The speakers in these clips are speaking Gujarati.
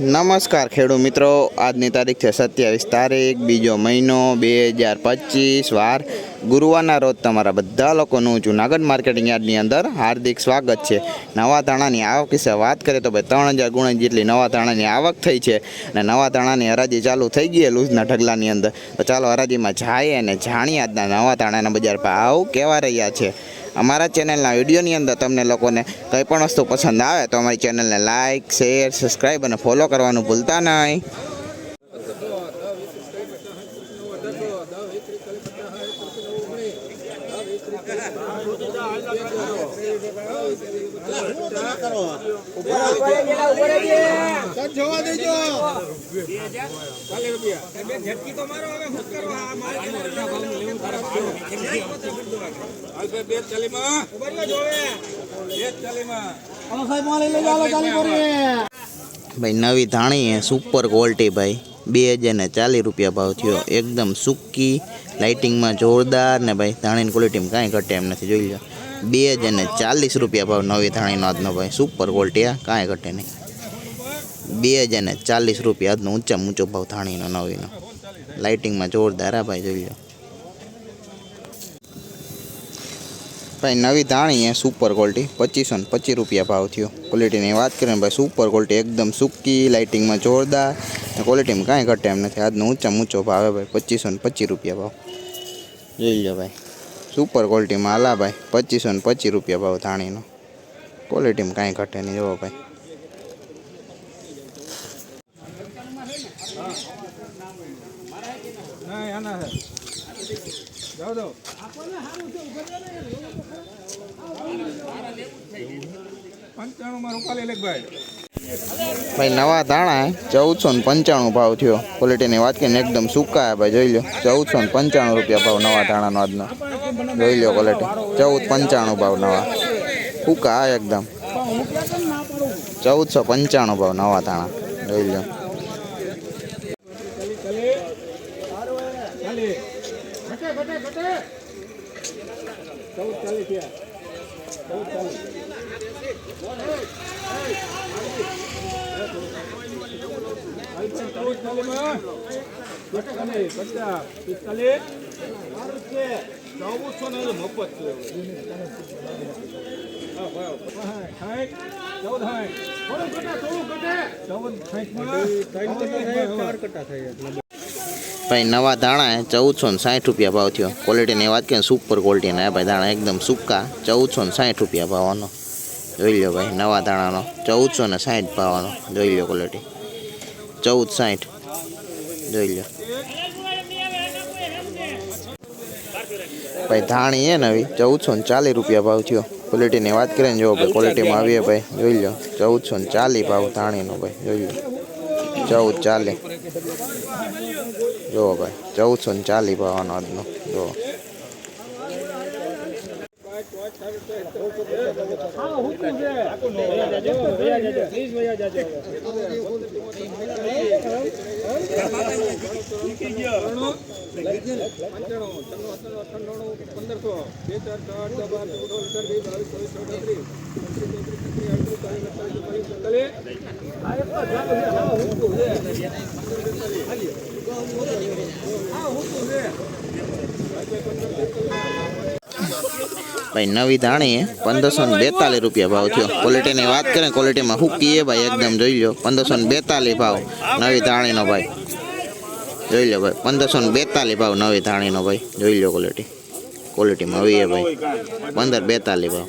નમસ્કાર ખેડૂત મિત્રો, આજની તારીખ છે સત્યાવીસ તારીખ, બીજો મહિનો બે હજાર પચીસ વાર. ગુરુવારના રોજ તમારા બધા લોકોનું જુનાગઢ માર્કેટિંગ યાર્ડની અંદર હાર્દિક સ્વાગત છે. નવા ધાણાની આવક વિશે વાત કરીએ તો ભાઈ ત્રણ હજાર ગુણા જેટલી નવા ધાણાની આવક થઈ છે અને નવા ધાણાની હરાજી ચાલુ થઈ ગઈ લૂઝના ઢગલાની અંદર. તો ચાલો હરાજીમાં જાય અને જાણીએ આજના નવા ધાણાના બજાર ભાવ કેવા રહ્યા છે. અમારા ચેનલના વિડીયોની અંદર તમને લોકોને કંઈ પણ વસ્તુ પસંદ આવે તો અમારી ચેનલને લાઇક શેર સબસ્ક્રાઈબ અને ફોલો કરવાનું ભૂલતા નહીં. જોવા દેજો. ભાઈ, નવી ધાણી હે સુપર ક્વોલિટી ભાઈ. બે હજાર ને ચાલીસ રૂપિયા ભાવ થયો. એકદમ સૂકી લાઇટિંગમાં જોરદાર ને ભાઈ, ધાણીની ક્વોલિટીમાં કાંઈ ઘટે એમ નથી. જોઈ લો. બે હજાર ને ચાલીસ રૂપિયા ભાવ નવી ધાણીનો આજનો ભાઈ. સુપર ક્વોલિટી આ, કાંઈ ઘટે નહીં. બે હજાર ને ચાલીસ રૂપિયા આજનો ઊંચામાં ઊંચો ભાવ ધાણીનો, નવીનો. લાઇટિંગમાં જોરદાર આ ભાઈ, જોઈ લો. ભાઈ, નવી ધાણી સુપર ક્વોલિટી પચીસો ને પચીસ રૂપિયા ભાવ થયો. ક્વોલિટીની વાત કરીએ ભાઈ સુપર ક્વોલિટી એકદમ સૂકી, લાઇટિંગમાં જોરદાર. અને ક્વોલિટીમાં કાંઈ ઘટે એમ નથી. આજનો ઊંચા ઊંચો ભાવ ભાઈ, પચીસો ને પચીસ રૂપિયા ભાવ. જોઈ લો ભાઈ. સુપર ક્વોલિટીમાં હાલા ભાઈ, પચીસો ને પચીસ રૂપિયા ભાવ ધાણીનો. ક્વોલિટીમાં કાંઈ ઘટે નહીં જોવો ભાઈ. પંચાણું માં રૂપિયા લે ભાઈ, નવા ધાણા ચૌદસો ને પંચાણું ભાવ થયો. ક્વોલિટીની વાત કરીને એકદમ સૂકા ભાઈ, જોઈ લો ચૌદસો ને પંચાણું રૂપિયા ભાવ નવા ધાણાનો આજનો. જોઈ લો ક્વોલિટી ચૌદ પંચાણું ભાવ નવા. સૂકા એકદમ. ચૌદસો પંચાણું ભાવ નવા ધાણા. જોઈ લો ઘટે ઘટે ચૌદ ચાલીસ થયા ચૌદ ચાલીસ ચૌદ ચાલીમાં ઘટે ઘટે પચાસ પિસ્તાલીસ ચૌદસો ને મફત છે. સાઠ, ચૌદ સાઠ. થોડું ઘટે, થોડું ઘટે. ચૌદ સાઠમાં ભાઈ, નવા ધાણા ચૌદસો ને સાઠ રૂપિયા ભાવ થયો. ક્વોલિટીની વાત કરીએ સુપર ક્વોલિટીના ભાઈ, ધાણા એકદમ સૂકા, ચૌદસો ને સાઠ રૂપિયા ભાવનો. જોઈ લો ભાઈ, નવા ધાણાનો, ચૌદસો ને સાઠ ભાવનો. જોઈ લો ક્વોલિટી ચૌદ સાઠ. જોઈ લો ભાઈ, ધાણી હે નવી ચૌદસો ને ચાલીસ રૂપિયા ભાવ થયો. ક્વોલિટીની વાત કરીએ ને જો ભાઈ ક્વોલિટીમાં આવીએ ભાઈ. જોઈ લો ચૌદસો ને ચાલીસ ભાવ ધાણીનો ભાઈ, જોઈ લો ચૌદ ચાલીસ. જો ભાઈ ચૌદસો ને ચાલીસ ભાવનો આજનો જો હા હુકમ છે વયા જાજો વયા જાજો પ્લીઝ વયા જાજો ભાઈ, નવી ધાણી પંદરસો ને બેતાલીસ રૂપિયા ભાવ થયો. ક્વોલિટીની વાત કરીએ ને ક્વોલિટીમાં હુકી એ ભાઈ, એકદમ જોઈ લો પંદરસો ને બેતાલીસ ભાવ નવી ધાણીનો ભાઈ. જોઈ લો ભાઈ, પંદરસો ને બેતાલીસ ભાવ નવી ધાણીનો ભાઈ. જોઈ લો ક્વોલિટી ક્વોલિટીમાં આવી એ ભાઈ. પંદર બેતાલીસ ભાવ.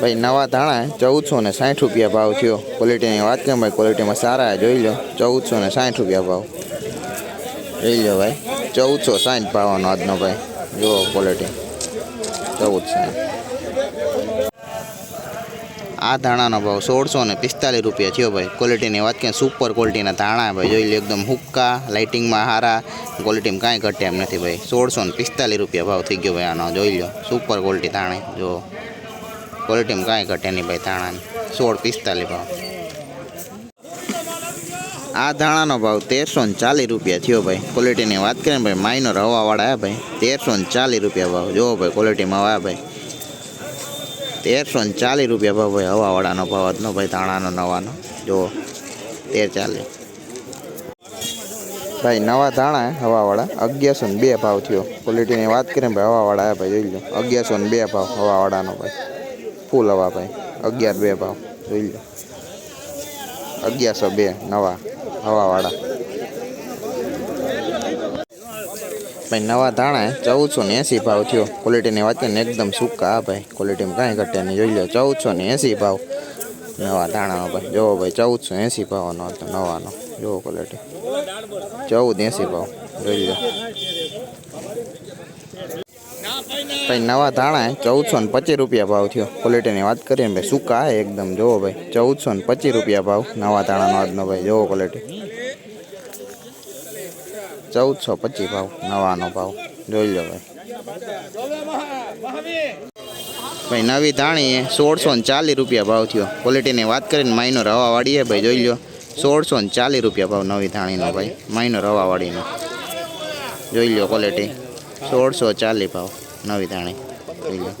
ભાઈ, નવા ધાણા ચૌદસો ને સાઠ રૂપિયા ભાવ થયો. ક્વોલિટીની વાત કેમ ભાઈ ક્વોલિટીમાં સારા જોઈ લો. ચૌદસો ને સાઠ રૂપિયા ભાવ. જોઈ લો ભાઈ, ચૌદસો સાઠ ભાવનો આજનો ભાઈ. જુઓ ક્વોલિટી ચૌદ સાઠ આ ધાણાનો ભાવ સોળસો ને પિસ્તાલીસ રૂપિયા થયો ભાઈ. ક્વોલિટીની વાત કરીએ સુપર ક્વોલિટીના ધાણા ભાઈ. જોઈ લો એકદમ હુક્કા લાઇટિંગમાં સારા ક્વોલિટીમાં કાંઈ ઘટે એમ નથી ભાઈ. સોળસો ને પિસ્તાલીસ રૂપિયા ભાવ થઈ ગયો ભાઈ આનો. જોઈ લો સુપર ક્વોલિટી ધાણી. જો ક્વોલિટીમાં કાંઈ ઘટે નહીં ભાઈ ધાણાની. સોળ પિસ્તાલીસ ભાવ. આ ધાણાનો ભાવ તેરસો ને ચાલીસ રૂપિયા થયો ભાઈ. ક્વોલિટીની વાત કરીએ ને ભાઈ માઇનર હવાવાળા આવ્યા ભાઈ. તેરસો ને ચાલીસ રૂપિયા ભાવ. જો ભાઈ ક્વોલિટીમાં આવ્યા ભાઈ. તેરસો ને ચાલીસ રૂપિયા ભાવ ભાઈ હવાવાળાનો ભાવ હતો ભાઈ ધાણાનો નવાનો. જો, તેર ચાલીસ. ભાઈ, નવા ધાણા હવાવાળા. અગિયારસો ને બે ભાવ થયો. ક્વોલિટીની વાત કરીએ ભાઈ હવાવાળા ભાઈ, જોઈ લો અગિયારસો ને બે ભાવ હવાવાળાનો ભાઈ. ફૂલ હવા ભાઈ. અગિયાર બે ભાવ, જોઈ લો અગિયારસો બે નવા હવાવાળા. ભાઈ નવા ધાણા ચૌદસો ને એંસી ભાવ થયો. ક્વોલિટીની વાત કરીએ ને એકદમ સૂકા હા ભાઈ. ક્વોલિટીમાં કાંઈ ઘટે નહીં. જોઈ લો ચૌદસો ને એંસી ભાવ. નવા ધાણાનો ભાઈ. જોવો ભાઈ ચૌદસો એંસી ભાવનો હતો, નવાનો. જોવો ક્વોલિટી ચૌદ એંસી ભાવ. જોઈ લો. ભાઈ, નવા ધાણા ચૌદસો ને પચીસ રૂપિયા ભાવ થયો. ક્વોલિટીની વાત કરીએ ભાઈ, સૂકા એકદમ. જોવો ભાઈ ચૌદસો ને પચીસ રૂપિયા ભાવ. નવા ધાણાનો આજનો ભાઈ. જોવો ક્વોલિટી ચૌદસો પચીસ ભાવ, નવાનો ભાવ. જોઈ લો ભાઈ. ભાઈ, નવી ધાણી સોળસો ને ચાલીસ રૂપિયા ભાવ થયો. ક્વોલિટીની વાત કરીને માઇનો રવાવાળી છે ભાઈ, જોઈ લો. સોળસો ને ચાલીસ રૂપિયા ભાવ નવી ધાણીનો ભાઈ માઇનો રવાવાળીનો જોઈ લો ક્વોલિટી સોળસો ચાલીસ ભાવ નવી ધાણી. જોઈ લો.